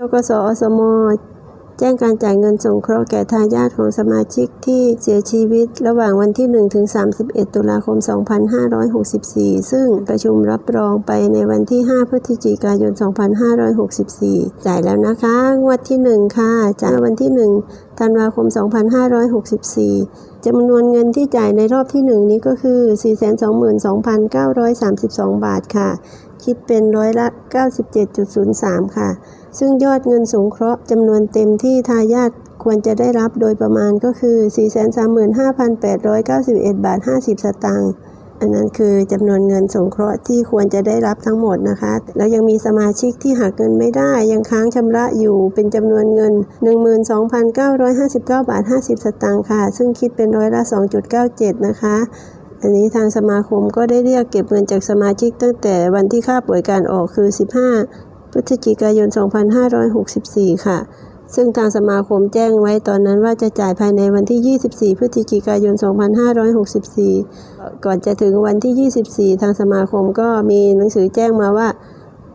ทกสอสมแจ้งการจ่ายเงินสงเคราะห์แก่ทายาทของสมาชิกที่เสียชีวิต ระหว่างวันที่ 1 ถึง 31 ตุลาคม 2564 ซึ่งประชุมรับรองไปในวันที่ 5 พฤศจิกายน 2564 จ่ายแล้วนะคะงวดที่ 1 ค่ะ จ่ายวันที่ 1 ธันวาคม 2564 จำนวนเงินที่จ่ายในรอบที่ 1 นี้ก็คือ 422,932 บาทค่ะ คิดเป็นร้อยละ 97.03 ค่ะ ซึ่งยอดเงินสงเคราะห์จำนวนเต็มที่ทายาทควรจะได้รับโดยประมาณก็คือ 435,891 บาท 50 สตางค์อันนั้นคือจำนวนเงินสงเคราะห์ที่ควรจะได้รับทั้งหมดนะคะ แล้วยังมีสมาชิกที่หักเงินไม่ได้ ยังค้างชำระอยู่เป็นจำนวนเงิน 12,959 บาท 50 สตางค์ค่ะ ซึ่งคิดเป็นร้อยละ 2.97 นะคะ อันนี้ทางสมาคมก็ได้เรียกเก็บเงินจากสมาชิกตั้งแต่วันที่ค่าป่วยการออกคือ 15 พฤศจิกายน 2564 ค่ะ ซึ่งทางสมาคมแจ้งไว้ตอนนั้นว่าจะจ่ายภายในวันที่ 24 พฤศจิกายน 2564 ก่อนจะถึงวันที่ 24 ทางสมาคมก็มีหนังสือแจ้งมาว่า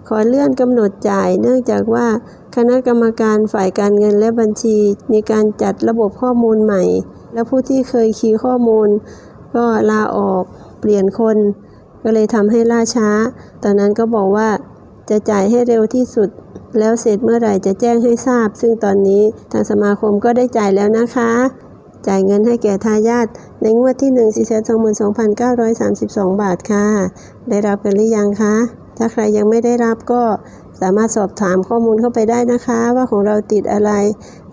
ขอเลื่อนกำหนดจ่าย เนื่องจากว่าคณะกรรมการฝ่ายการเงินและบัญชี มีการจัดระบบข้อมูลใหม่ และผู้ที่เคยคีย์ข้อมูล ก็ลาออกเปลี่ยนคน ก็เลยทำให้ล่าช้า ตอนนั้นก็บอกว่าจะจ่ายให้เร็วที่สุด แล้วเสร็จเมื่อไหร่จะแจ้งให้ทราบ ซึ่งตอนนี้ทางสมาคมก็ได้จ่ายแล้วนะคะ จ่ายเงินให้แก่ทายาทในงวดที่1 4 2 2 9 3 2 บาทค่ะ ได้รับกันหรือยังคะ ถ้าใครยังไม่ได้รับก็สามารถสอบถามข้อมูลเข้าไปได้นะคะ ว่าของเราติดอะไร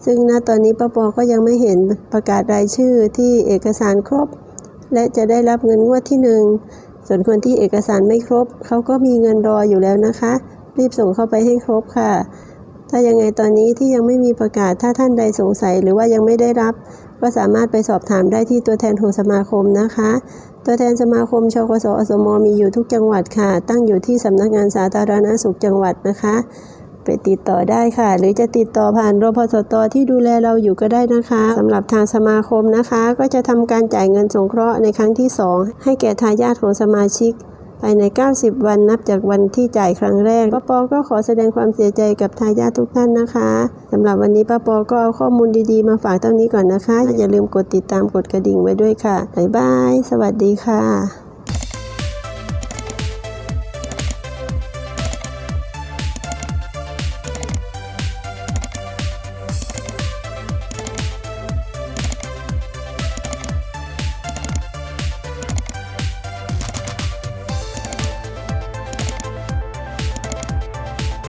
ซึ่งณตอนนี้ปปก็ยังไม่เห็นประกาศรายชื่อที่เอกสารครบ และจะได้รับเงินงวดที่หนึ่งส่วนคนที่เอกสารไม่ครบ เขาก็มีเงินรออยู่แล้วนะคะ รีบส่งเข้าไปให้ครบค่ะ ถ้ายังไงตอนนี้ที่ยังไม่มีประกาศถ้าท่านใดสงสัยหรือว่ายังไม่ได้รับ ก็สามารถไปสอบถามได้ที่ตัวแทนของสมาคมนะคะ ตัวแทนสมาคมชกสอสมมีอยู่ทุกจังหวัดค่ะ ตั้งอยู่ที่สำนักงานสาธารณสุขจังหวัดนะคะ ไปติดต่อได้ค่ะ หรือจะติดต่อผ่านรพสตที่ดูแลเราอยู่ก็ได้นะคะสำหรับทางสมาคมนะคะ ก็จะทำการจ่ายเงินสงเคราะห์ในครั้งที่ 2 ให้แก่ทายาทของสมาชิกภายใน 90 วันนับจากวันที่จ่ายครั้งแรก ป้าปอก็ขอแสดงความเสียใจกับทายาททุกท่านนะคะสำหรับวันนี้ป้าปอก็เอาข้อมูลดีๆ มาฝากเท่านี้ก่อนนะคะ อย่าลืมกดติดตามกดกระดิ่งไว้ด้วยค่ะบ๊ายบาย สวัสดีค่ะ